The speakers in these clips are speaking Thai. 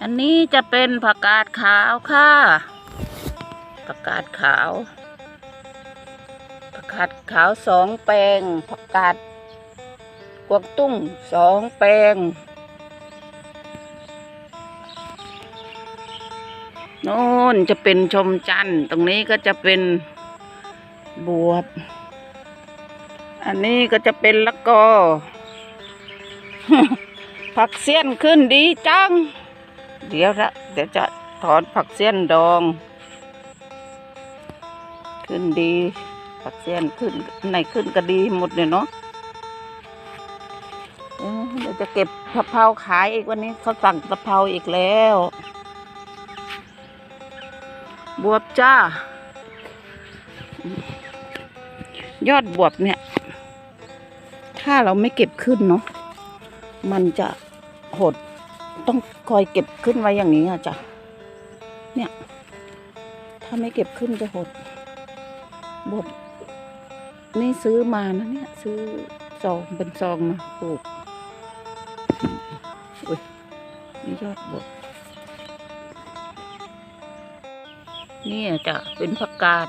อันนี้จะเป็นผักกาดขาวค่ะ ผักกาดขาว ผักกาดขาวสองแปลง ผักกาดกวางตุ้งสองแปลงโน่นจะเป็นชมจันทร์ตรงนี้ก็จะเป็นบวบ อันนี้ก็จะเป็นละกอ ผักเสี้ยนขึ้นดีจัง เดี๋ยวละเดี๋ยวจะถอนผักเสี้ยนดอง ขึ้นดี ผักเสี้ยนขึ้นไหนขึ้นก็ดีหมดเลยเนาะเอ้ยเดี๋ยวจะเก็บกะเพราขายอีกวันนี้เขาสั่งกะเพราอีกแล้ว บวบจ้า ยอดบวบเนี่ย ถ้าเราไม่เก็บขึ้นเนาะมันจะหด ต้องคอยเก็บขึ้นไว้อย่างนี้อะจ้ะ เนี่ย ถ้าไม่เก็บขึ้นจะหด บด นี่ซื้อมานะเนี่ย ซื้อซองเป็นซองมาปลูกอุ้ยนี่ยอดบดนี่จะเป็นผักกาด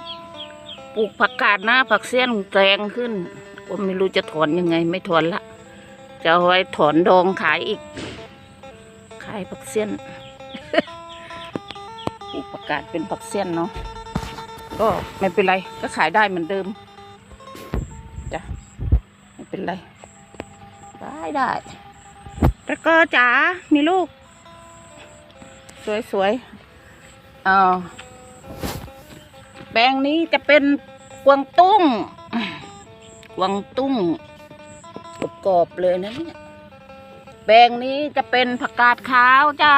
ปลูกผักกาดหน้าผักเสี้ยนแรงขึ้นก็ไม่รู้จะถอนยังไงไม่ถอนละ จะเอาไว้ถอนดองขายอีกายผักเสี้ยนปลูกผักกาดเป็นผักเสี้ยนเนาะก็ไม่เป็นไรก็ขายได้เหมือนเดิมจ้ะไม่เป็นไรได้ได้แล้วก็จ๋ามีลูก สวยๆเอาแปลงนี้จะเป็นกวางตุ้งกวางตุ้งกรอบๆเลยนะเนี่ย แปลงนี้จะเป็นผักกาดขาวจ้า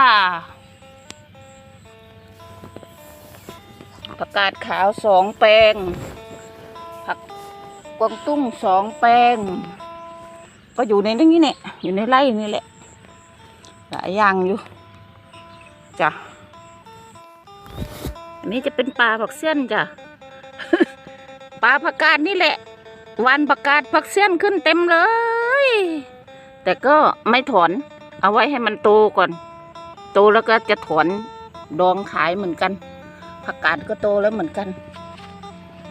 ผักกาดขาวสองแปลง ผักกวางตุ้งสองแปลง ก็อยู่ในนี้เนี่ยอยู่ในไร่นี่แหละ หลายอย่างอยู่จ้ะ อันนี้จะเป็นปลาผักเสี้ยนจ้ะ ปลาผักกาดนี่แหละ วันผักกาดผักเสี้ยนขึ้นเต็มเลย แต่ก็ไม่ถอน เอาไว้ให้มันโตก่อน โตแล้วก็จะถอนดองขายเหมือนกัน ผักกาดก็โตแล้วเหมือนกัน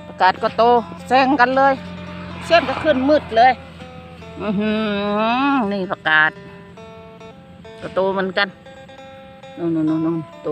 ผักกาดก็โตแซงกันเลย เสี้ยนก็ขึ้นมืดเลย อือหือนี่ผักกาดก็โตเหมือนกันนู่นนู่นนู่นโต